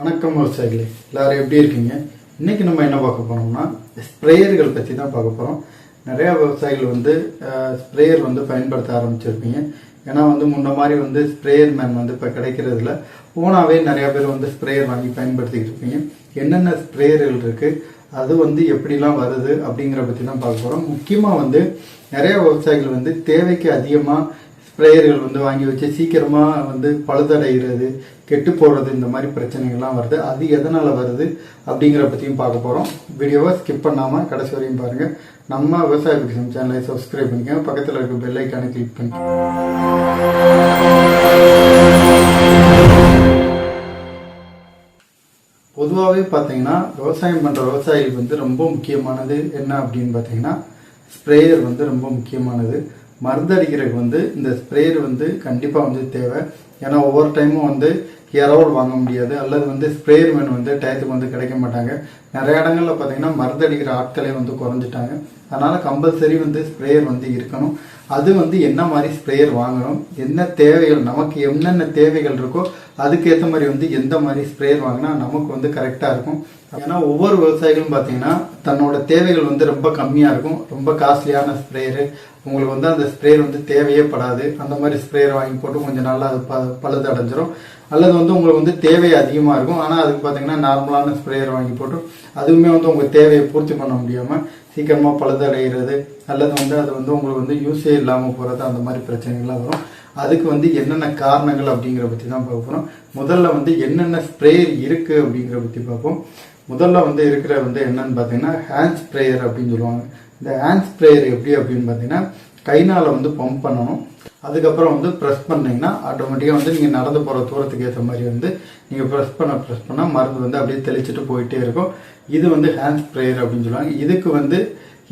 வணக்கம் விவசாயிகளே எல்லாரும் எப்படி இருக்கீங்க? இன்னைக்கு நம்ம என்ன பார்க்க போறோம்னா ஸ்ப்ரேயர்கள் பற்றி தான் பார்க்க போகிறோம் நிறையா விவசாயிகள் வந்து ஸ்ப்ரேயர் வந்து பயன்படுத்த ஆரம்பிச்சிருப்பீங்க. ஏன்னா வந்து முன்ன மாதிரி வந்து ஸ்ப்ரேயர் மேன் வந்து இப்போ கிடைக்கிறதுல ஓனாவே நிறையா பேர் வந்து ஸ்ப்ரேயர் வாங்கி பயன்படுத்திக்கிட்டு இருப்பீங்க. என்னென்ன ஸ்ப்ரேயர்கள் இருக்குது அது வந்து எப்படிலாம் வருது அப்படிங்கிற பற்றி தான் பார்க்க போகிறோம் முக்கியமாக வந்து நிறைய விவசாயிகள் வந்து தேவைக்கு அதிகமாக ஸ்ப்ரேயர்கள் வந்து வாங்கி வச்சு சீக்கிரமாக வந்து பழுதடைகிறது கெட்டு போகிறது இந்த மாதிரி பிரச்சனைகள்லாம் வருது. அது எதனால் வருது அப்படிங்கிற பற்றியும் பார்க்க போகிறோம் வீடியோவை ஸ்கிப் பண்ணாமல் கடைசி வரையும் பாருங்கள் நம்ம விவசாய பிக்சம் சேனலை சப்ஸ்கிரைப் பண்ணிக்கோங்க. பக்கத்தில் இருக்க பெல்லைக்கான கிளிக் பண்ணிக்கோங்க. பொதுவாகவே பார்த்தீங்கன்னா விவசாயம் பண்ணுற விவசாயிகளுக்கு வந்து ரொம்ப முக்கியமானது என்ன அப்படின்னு பார்த்தீங்கன்னா ஸ்ப்ரேயர் வந்து ரொம்ப முக்கியமானது. மருந்து அடிக்கிறதுக்கு வந்து இந்த ஸ்ப்ரேயர் வந்து கண்டிப்பாக வந்து தேவை. ஏன்னா ஒவ்வொரு டைமும் வந்து இரவல் வாங்க முடியாது. அல்லது வந்து ஸ்ப்ரேயர் மேன் வந்து டயத்துக்கு வந்து கிடைக்க மாட்டாங்க. நிறைய இடங்களில் பார்த்தீங்கன்னா மருந்து அடிக்கிற ஆட்களே வந்து குறைஞ்சிட்டாங்க. அதனால கம்பல்சரி வந்து ஸ்ப்ரேயர் வந்து இருக்கணும். அது வந்து என்ன மாதிரி ஸ்ப்ரேயர் வாங்கணும் என்ன தேவைகள் நமக்கு என்னென்ன தேவைகள் இருக்கோ அதுக்கேற்ற மாதிரி வந்து எந்த மாதிரி ஸ்ப்ரேயர் வாங்கினா நமக்கு வந்து கரெக்டாக இருக்கும். ஏன்னா ஒவ்வொரு விவசாயிகளும் பார்த்தீங்கன்னா தன்னோட தேவைகள் வந்து ரொம்ப கம்மியாக இருக்கும். ரொம்ப காஸ்ட்லியான ஸ்ப்ரேயரு உங்களுக்கு வந்து அந்த ஸ்ப்ரேயர் வந்து தேவையே படாது. அந்த மாதிரி ஸ்ப்ரேயர் வாங்கி போட்டு கொஞ்சம் நல்லா அது ப பழுது அடைஞ்சிரும். அல்லது வந்து உங்களுக்கு வந்து தேவை அதிகமாக இருக்கும். ஆனால் அதுக்கு பார்த்தீங்கன்னா நார்மலான ஸ்ப்ரேயர் வாங்கி போட்டு அதுவுமே வந்து உங்கள் தேவையை பூர்த்தி பண்ண முடியாமல் சீக்கிரமாக பழுதடைகிறது அல்லது வந்து அது வந்து உங்களுக்கு வந்து யூஸே இல்லாமல் போகிறது அந்த மாதிரி பிரச்சனைகள்லாம் வரும். அதுக்கு வந்து என்னென்ன காரணங்கள் அப்படிங்கிற பற்றி தான் பார்க்க போகிறோம் முதல்ல வந்து என்னென்ன ஸ்ப்ரேயர் இருக்குது அப்படிங்கிற பற்றி பார்ப்போம். முதல்ல வந்து இருக்கிற வந்து என்னன்னு பார்த்தீங்கன்னா ஹேண்ட் ஸ்ப்ரேயர் அப்படின்னு சொல்லுவாங்க. இந்த ஹேண்ட் ஸ்ப்ரேயர் எப்படி அப்படின்னு பார்த்தீங்கன்னா கைனால் வந்து பம்ப் பண்ணணும். அதுக்கப்புறம் வந்து ப்ரெஸ் பண்ணீங்கன்னா ஆட்டோமேட்டிக்காக வந்து நீங்கள் நடந்து போகிற தூரத்துக்கு ஏற்ற மாதிரி வந்து நீங்கள் ப்ரெஸ் பண்ண ப்ரெஸ் பண்ணால் மருந்து வந்து அப்படியே தெளிச்சிட்டு போயிட்டே இருக்கும். இது வந்து ஹேண்ட் ஸ்ப்ரேயர் அப்படின்னு சொல்லுவாங்க. இதுக்கு வந்து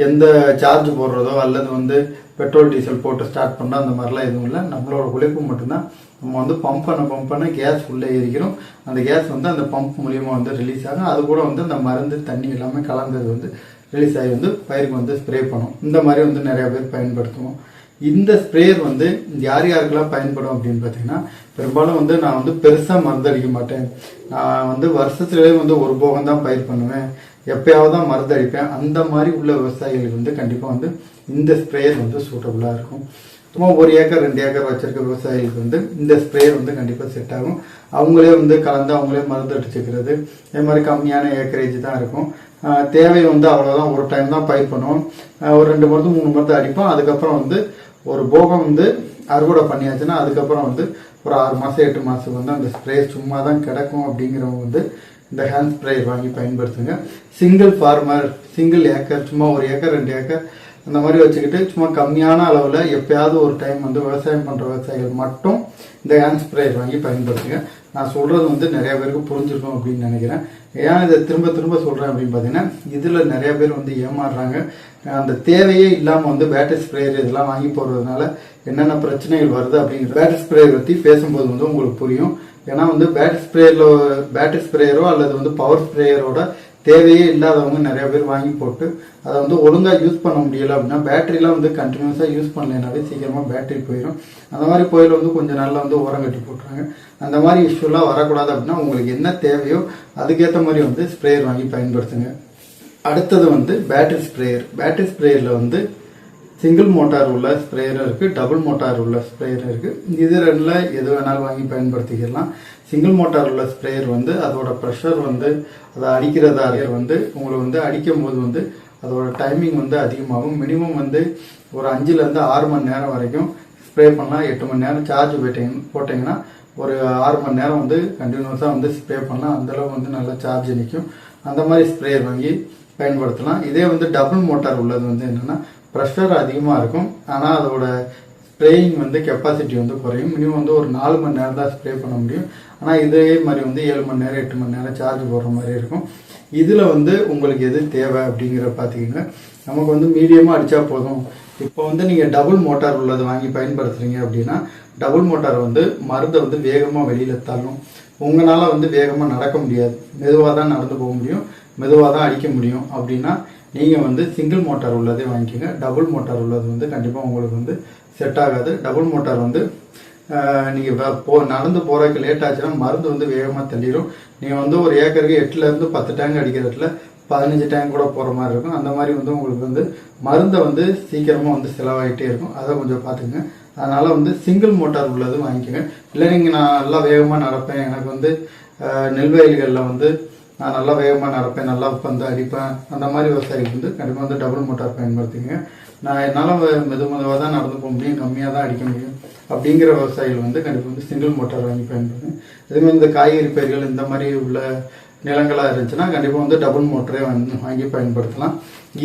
எந்த சார்ஜ் போடுறதோ அல்லது வந்து பெட்ரோல் டீசல் போட்டு ஸ்டார்ட் பண்ணால் அந்த மாதிரிலாம் எதுவும் இல்லை. நம்மளோட உழைப்பு மட்டும்தான். நம்ம வந்து பம்ப் பண்ண பம்ப் பண்ண கேஸ் உள்ளே எரிக்கிறோம் அந்த கேஸ் வந்து அந்த பம்ப் மூலியமாக வந்து ரிலீஸ் ஆகும். அது கூட வந்து அந்த மருந்து தண்ணி எல்லாமே கலந்தது வந்து ரிலீஸ் ஆகி வந்து பயிருக்கு வந்து ஸ்ப்ரே பண்ணும். இந்த மாதிரி வந்து நிறைய பேர் பயன்படுத்துவோம். இந்த ஸ்ப்ரேயர் வந்து யார் யாருக்கெல்லாம் பயன்படும் அப்படின்னு பார்த்தீங்கன்னா பெரும்பாலும் வந்து நான் வந்து பெருசாக மருந்து அடிக்க மாட்டேன். நான் வந்து வருஷத்துலேயே வந்து ஒரு போகம் தான் பயிர் பண்ணுவேன். எப்பயாவது தான் மருந்து அடிப்பேன். அந்த மாதிரி உள்ள விவசாயிகளுக்கு வந்து கண்டிப்பாக வந்து இந்த ஸ்ப்ரேயர் வந்து சூட்டபுளாக இருக்கும். சும்மா ஒரு ஏக்கர் ரெண்டு ஏக்கர் வச்சிருக்க விவசாயிகளுக்கு வந்து இந்த ஸ்ப்ரேயர் வந்து கண்டிப்பாக செட் ஆகும். அவங்களே வந்து கலந்து அவங்களே மருந்து அடிச்சுக்கிறது. அதே மாதிரி கம்மியான ஏக்கரேஜ் தான் இருக்கும். தேவை வந்து அவ்வளோதான் ஒரு டைம் தான் பயிர் பண்ணுவோம். ஒரு ரெண்டு மருந்து மூணு மருந்து அடிப்போம். அதுக்கப்புறம் வந்து ஒரு போகம் வந்து அறுவடை பண்ணியாச்சுன்னா அதுக்கப்புறம் வந்து ஒரு ஆறு மாதம் எட்டு மாதத்துக்கு வந்து அந்த ஸ்ப்ரே சும்மா தான் கிடக்கும் அப்படிங்கிறவங்க வந்து இந்த ஹேண்ட் ஸ்ப்ரேயர் வாங்கி பயன்படுத்துங்க. சிங்கிள் ஃபார்மர் சிங்கிள் ஏக்கர் சும்மா ஒரு ஏக்கர் ரெண்டு ஏக்கர் அந்த மாதிரி வச்சுக்கிட்டு சும்மா கம்மியான அளவில் எப்பயாவது ஒரு டைம் வந்து விவசாயம் பண்ணுற விவசாயிகள் மட்டும் இந்த ஹேண்ட் ஸ்ப்ரேயர் வாங்கி பயன்படுத்துங்க. நான் சொல்கிறது வந்து நிறைய பேருக்கு புரிஞ்சிருக்கும் அப்படின்னு நினைக்கிறேன். ஏன் இதை திரும்ப திரும்ப சொல்கிறேன் அப்படின்னு பார்த்தீங்கன்னா இதில் நிறைய பேர் வந்து ஏமாறுறாங்க. அந்த தேவையே இல்லாமல் வந்து பேட்டரி ஸ்ப்ரேயர் இதெல்லாம் வாங்கி போடுறதுனால என்னென்ன பிரச்சனைகள் வருது அப்படிங்கிற பேட்டரி ஸ்ப்ரேயர் பற்றி பேசும்போது வந்து உங்களுக்கு புரியும். ஏன்னா வந்து பேட்டரி ஸ்ப்ரேயரில் பேட்டரி ஸ்ப்ரேயரோ அல்லது வந்து பவர் ஸ்ப்ரேயரோட தேவையே இல்லாதவங்க நிறைய பேர் வாங்கி போட்டு அதை வந்து ஒழுங்காக யூஸ் பண்ண முடியல அப்படின்னா பேட்டரிலாம் வந்து கண்டினியூஸாக யூஸ் பண்ணலைனாலே சீக்கிரமாக பேட்டரி போயிடும் அந்த மாதிரி கோயில் வந்து கொஞ்சம் நாளில் வந்து உரம் கட்டி போட்டுறாங்க அந்த மாதிரி இஷ்யூலாம் வரக்கூடாது அப்படின்னா உங்களுக்கு என்ன தேவையோ அதுக்கேற்ற மாதிரி வந்து ஸ்ப்ரேயர் வாங்கி பயன்படுத்துங்க. அடுத்தது வந்து பேட்டரி ஸ்ப்ரேயர் பேட்டரி ஸ்ப்ரேயரில் வந்து சிங்கிள் மோட்டார் உள்ள ஸ்ப்ரேயரும் இருக்குது டபுள் மோட்டார் உள்ள ஸ்ப்ரேயரும் இருக்குது இது ரெண்டில் எது வேணாலும் வாங்கி பயன்படுத்திக்கலாம். சிங்கிள் மோட்டார் உள்ள ஸ்ப்ரேயர் வந்து அதோட ப்ரெஷர் வந்து அதை அடிக்கிறதா வந்து உங்களை வந்து அடிக்கும் போது வந்து அதோட டைமிங் வந்து அதிகமாகும். மினிமம் வந்து ஒரு அஞ்சுலேருந்து ஆறு மணி நேரம் வரைக்கும் ஸ்ப்ரே பண்ணலாம். எட்டு மணி நேரம் சார்ஜ் போயிட்டீங்க போட்டிங்கன்னா ஒரு ஆறு மணி நேரம் வந்து கண்டினியூஸாக வந்து ஸ்ப்ரே பண்ணலாம். அந்தளவு வந்து நல்லா சார்ஜ் நிற்கும் அந்த மாதிரி ஸ்ப்ரேயர் வாங்கி பயன்படுத்தலாம். இதே வந்து டபுள் மோட்டார் உள்ளது வந்து என்னென்னா ப்ரெஷர் அதிகமாக இருக்கும். ஆனால் அதோட ஸ்ப்ரேயிங் வந்து கெப்பாசிட்டி வந்து குறையும். மினிமம் வந்து ஒரு நாலு மணி நேரம் தான் ஸ்ப்ரே பண்ண முடியும். ஆனால் இதே மாதிரி வந்து ஏழு மணி நேரம் எட்டு மணி நேரம் சார்ஜ் போடுற மாதிரி இருக்கும். இதில் வந்து உங்களுக்கு எது தேவை அப்படிங்கிற பார்த்தீங்கன்னா நமக்கு வந்து மீடியமாக அடித்தா போதும். இப்போ வந்து நீங்கள் டபுள் மோட்டார் உள்ளது வாங்கி பயன்படுத்துகிறீங்க அப்படின்னா டபுள் மோட்டார் வந்து மருந்தை வந்து வேகமாக வெளியில் தள்ளும். உங்களால் வந்து வேகமாக நடக்க முடியாது. மெதுவாக தான் நடந்து போக முடியும். மெதுவாக தான் அடிக்க முடியும். அப்படின்னா நீங்கள் வந்து சிங்கிள் மோட்டார் உள்ளதே வாங்கிக்கோங்க. டபுள் மோட்டார் உள்ளது வந்து கண்டிப்பாக உங்களுக்கு வந்து செட் ஆகாது. டபுள் மோட்டார் வந்து நீங்கள் போ நடந்து போகிறதுக்கு லேட் ஆச்சுன்னா மருந்து வந்து வேகமாக தள்ளிடும் நீங்கள் வந்து ஒரு ஏக்கருக்கு எட்டுலேருந்து பத்து டேங்க் அடிக்கிறதுல பதினஞ்சு டேங்க் கூட போகிற மாதிரி இருக்கும். அந்த மாதிரி வந்து உங்களுக்கு வந்து மருந்தை வந்து சீக்கிரமாக வந்து செலவாயிட்டே இருக்கும். அதை கொஞ்சம் பார்த்துங்க அதனால் வந்து சிங்கிள் மோட்டார் உள்ளது வாங்கிக்கோங்க. இல்லை நீங்கள் நான் நல்லா வேகமாக நடப்பேன். எனக்கு வந்து அஹ், நெல்வயல்களில் வந்து நான் நல்லா வேகமாக நடப்பேன் நல்லா பந்து அடிப்பேன். அந்த மாதிரி விவசாயிகள் வந்து கண்டிப்பாக வந்து டபுள் மோட்டார் பயன்படுத்திங்க நான் என்னால் மெது மெதுவாக தான் நடந்து போக முடியும் கம்மியாக தான் அடிக்க முடியும் அப்படிங்கிற விவசாயிகள் வந்து கண்டிப்பாக வந்து சிங்கிள் மோட்டார் வாங்கி பயன்படுத்துங்க. இதுமாதிரி இந்த காய்கறி பயிர்கள் இந்த மாதிரி உள்ள நிலங்களாக இருந்துச்சுன்னா கண்டிப்பாக வந்து டபுள் மோட்டரே வந்து வாங்கி பயன்படுத்தலாம்.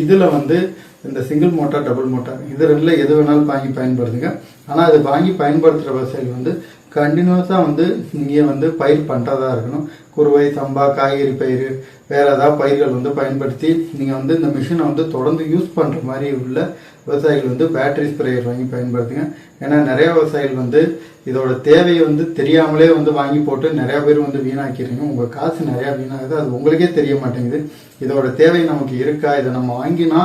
இதில் வந்து இந்த சிங்கிள் மோட்டார் டபுள் மோட்டார் இது ரெண்டில் எது வேணாலும் வாங்கி பயன்படுத்துங்க. ஆனால் அது வாங்கி பயன்படுத்துகிற விவசாயிகள் வந்து கண்டினியூஸாக வந்து நீங்கள் வந்து பயிர் பண்ணுறதா இருக்கணும். குருவை சம்பா காய்கறி பயிர் வேறு ஏதாவது பயிர்கள் வந்து பயன்படுத்தி நீங்கள் வந்து இந்த மிஷினை வந்து தொடர்ந்து யூஸ் பண்ணுற மாதிரி உள்ள விவசாயிகள் வந்து பேட்டரி ஸ்ப்ரேயர் வாங்கி பயன்படுத்துங்க. ஏன்னா நிறைய விவசாயிகள் வந்து இதோட தேவையை வந்து தெரியாமலே வந்து வாங்கி போட்டு நிறையா பேர் வந்து வீணாக்கிறீங்க உங்கள் காசு நிறையா வீணாகுது. அது உங்களுக்கே தெரிய மாட்டேங்குது. இதோட தேவை நமக்கு இருக்கா? இதை நம்ம வாங்கினா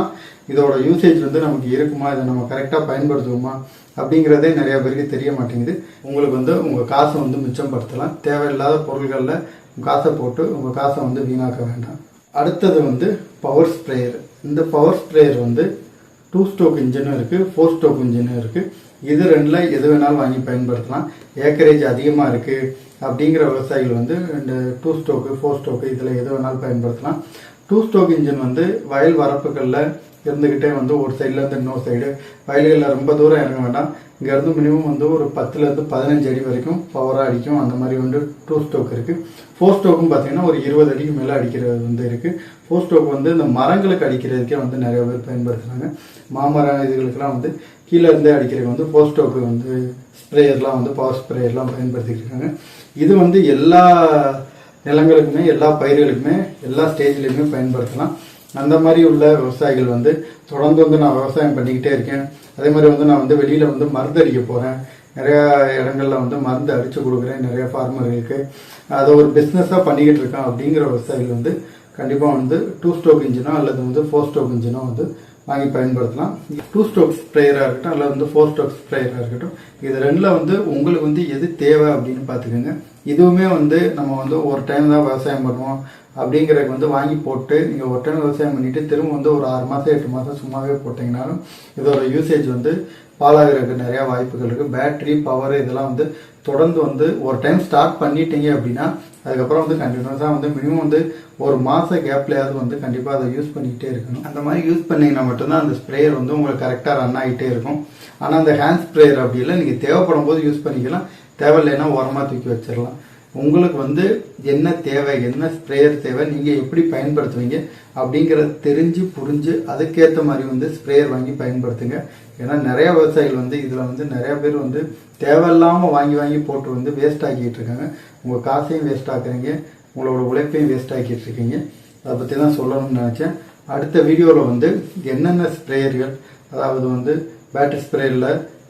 இதோட யூசேஜ் வந்து நமக்கு இருக்குமா? இதை நம்ம கரெக்டாக பயன்படுத்துவோமா? அப்படிங்கிறதே நிறைய பேருக்கு தெரிய மாட்டேங்குது. உங்களுக்கு வந்து உங்கள் காசை வந்து மிச்சப்படுத்தலாம். தேவையில்லாத பொருள்களில் காசை போட்டு உங்கள் காசை வந்து வீணாக்க வேண்டாம். அடுத்தது வந்து பவர் ஸ்ப்ரேயர் இந்த பவர் ஸ்ப்ரேயர் வந்து டூ ஸ்டோக் இன்ஜினும் இருக்குது ஃபோர் ஸ்டோக் இன்ஜினும் இருக்குது இது ரெண்டில் எது வேணாலும் வாங்கி பயன்படுத்தலாம். ஏக்கரேஜ் அதிகமாக இருக்குது அப்படிங்கிற விவசாயிகள் வந்து இந்த டூ ஸ்டோக்கு ஃபோர் ஸ்டோக்கு இதில் எது வேணாலும் பயன்படுத்தலாம். டூ ஸ்டோக் இன்ஜின் வந்து வயல் வரப்புகளில் இருந்துக்கிட்டே வந்து ஒரு சைட்லேருந்து இன்னொரு சைடு வயல்களில் ரொம்ப தூரம் இறங்க வேண்டாம். இங்கேருந்து மினிமம் வந்து ஒரு பத்துலேருந்து பதினஞ்சு அடி வரைக்கும் பவராக அடிக்கும். அந்த மாதிரி வந்து டூ ஸ்டோக் இருக்குது ஃபோர் ஸ்டோக்கும் பார்த்தீங்கன்னா ஒரு இருபது அடிக்கு மேலே அடிக்கிறது வந்து இருக்குது ஃபோர் ஸ்டோக் வந்து இந்த மரங்களுக்கு அடிக்கிறதுக்கே வந்து நிறைய பேர் பயன்படுத்துகிறாங்க மாமரம் இதுகளுக்கெல்லாம் வந்து கீழே இருந்தே அடிக்கிறதுக்கு வந்து ஃபோர் ஸ்டோக்கு வந்து ஸ்ப்ரேயர்லாம் வந்து பவர் ஸ்ப்ரேயர்லாம் பயன்படுத்திட்டு இருக்காங்க. இது வந்து எல்லா நிலங்களுக்குமே எல்லா பயிர்களுக்குமே எல்லா ஸ்டேஜ்லேயுமே பயன்படுத்தலாம். அந்த மாதிரி உள்ள விவசாயிகள் வந்து தொடர்ந்து வந்து நான் விவசாயம் பண்ணிக்கிட்டே இருக்கேன். அதே மாதிரி வந்து நான் வந்து வெளியில் வந்து மருந்து அடிக்க போகிறேன் நிறையா இடங்கள்ல வந்து மருந்து அடித்து கொடுக்குறேன். நிறைய ஃபார்மர்களுக்கு அதை ஒரு பிஸ்னஸாக பண்ணிக்கிட்டு இருக்கேன் அப்படிங்கிற விவசாயிகள் வந்து கண்டிப்பாக வந்து டூ ஸ்டோக் இன்ஜினோ அல்லது வந்து ஃபோர் ஸ்டோக் இன்ஜினோ வந்து வாங்கி பயன்படுத்தலாம். டூ ஸ்டோக் ஸ்ப்ரேயராக இருக்கட்டும் அல்லது வந்து ஃபோர் ஸ்டோக் ஸ்ப்ரேயராக இருக்கட்டும். இது ரெண்டில் வந்து உங்களுக்கு வந்து எது தேவை அப்படின்னு பார்த்துக்கோங்க. இதுவுமே வந்து நம்ம வந்து ஒரு டைம் தான் விவசாயம் பண்ணுவோம். அப்படிங்கிறதுக்கு வந்து வாங்கி போட்டு நீங்கள் ஒரு டைம் விவசாயம் பண்ணிவிட்டு திரும்ப வந்து ஒரு ஆறு மாதம் எட்டு மாதம் சும்மாவே போட்டிங்கனாலும் இதோட யூசேஜ் வந்து பாலாகிறதுக்கு நிறையா வாய்ப்புகள் இருக்குது பேட்ரி பவர் இதெல்லாம் வந்து தொடர்ந்து வந்து ஒரு டைம் ஸ்டார்ட் பண்ணிட்டீங்க அப்படின்னா அதுக்கப்புறம் வந்து கண்டினியூஸாக வந்து மினிமம் வந்து ஒரு மாத கேப்லையாவது வந்து கண்டிப்பாக அதை யூஸ் பண்ணிக்கிட்டே இருக்கணும். அந்த மாதிரி யூஸ் பண்ணிங்கன்னா மட்டும்தான் அந்த ஸ்ப்ரேயர் வந்து உங்களுக்கு கரெக்டாக ரன் ஆகிட்டே இருக்கும். ஆனால் அந்த ஹேண்ட் ஸ்ப்ரேயர் அப்படி இல்லை. நீங்கள் தேவைப்படும் போது யூஸ் பண்ணிக்கலாம். தேவையில்லைன்னா உரமாக தூக்கி வச்சிடலாம். உங்களுக்கு வந்து என்ன தேவை என்ன ஸ்ப்ரேயர் தேவை நீங்கள் எப்படி பயன்படுத்துவீங்க அப்படிங்கிறத தெரிஞ்சு புரிஞ்சு அதுக்கேற்ற மாதிரி வந்து ஸ்ப்ரேயர் வாங்கி பயன்படுத்துங்க. ஏன்னா நிறைய விவசாயிகள் வந்து இதில் வந்து நிறைய பேர் வந்து தேவையில்லாமல் வாங்கி வாங்கி போட்டு வந்து வேஸ்ட் ஆக்கிட்டு இருக்காங்க. உங்கள் காசையும் வேஸ்ட் ஆக்குறீங்க. உங்களோட உழைப்பையும் வேஸ்ட் ஆக்கிட்டு இருக்கீங்க. அதை பற்றி தான் சொல்லணும்னு நினச்சேன். அடுத்த வீடியோவில் வந்து என்னென்ன ஸ்ப்ரேயர்கள் அதாவது வந்து battery ஸ்ப்ரேயரில்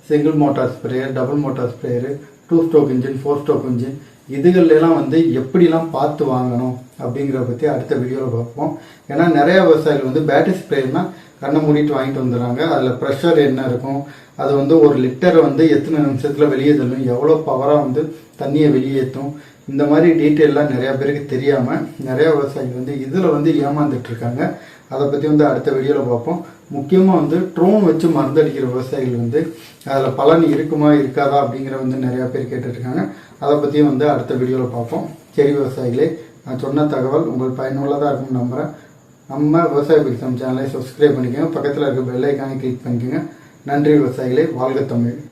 single motor sprayer double motor sprayer two stroke engine four stroke engine இதுகள்லாம் வந்து எப்படிலாம் பார்த்து வாங்கணும் அப்படிங்கிறத பற்றி அடுத்த வீடியோவில் பார்ப்போம். ஏன்னா நிறைய விவசாயிகள் வந்து பேட்டரி ஸ்ப்ரேனா கண்ணை மூடிட்டு வாங்கிட்டு வந்துடுறாங்க. அதில் ப்ரெஷர் என்ன இருக்கும்? அது வந்து ஒரு லிட்டரை வந்து எத்தனை நிமிஷத்தில் வெளியே தள்ளும்? எவ்வளோ பவராக வந்து தண்ணியை வெளியேற்றும்? இந்த மாதிரி டீட்டெயிலாம் நிறையா பேருக்கு தெரியாமல் நிறையா விவசாயிகள் வந்து இதில் வந்து ஏமாந்துட்டுருக்காங்க அதை பற்றி வந்து அடுத்த வீடியோவில் பார்ப்போம். முக்கியமாக வந்து ட்ரோன் வச்சு மருந்தடிக்கிற விவசாயிகள் வந்து அதில் பலன் இருக்குமா இருக்காதா அப்படிங்கிற வந்து நிறையா பேர் கேட்டுட்ருக்காங்க. அதை பற்றியும் வந்து அடுத்த வீடியோவில் பார்ப்போம். சரி விவசாயிகளே நான் சொன்ன தகவல் உங்கள் பயனுள்ளதாக இருக்கும்னு நம்புகிறேன் நம்ம விவசாய பிரிசம் சேனலை சப்ஸ்கிரைப் பண்ணிக்கோங்க. பக்கத்தில் இருக்க பெல்லைக்கானே கிளிக் பண்ணிக்கோங்க. நன்றி விவசாயிகளை. வாழ்க தமிழ்.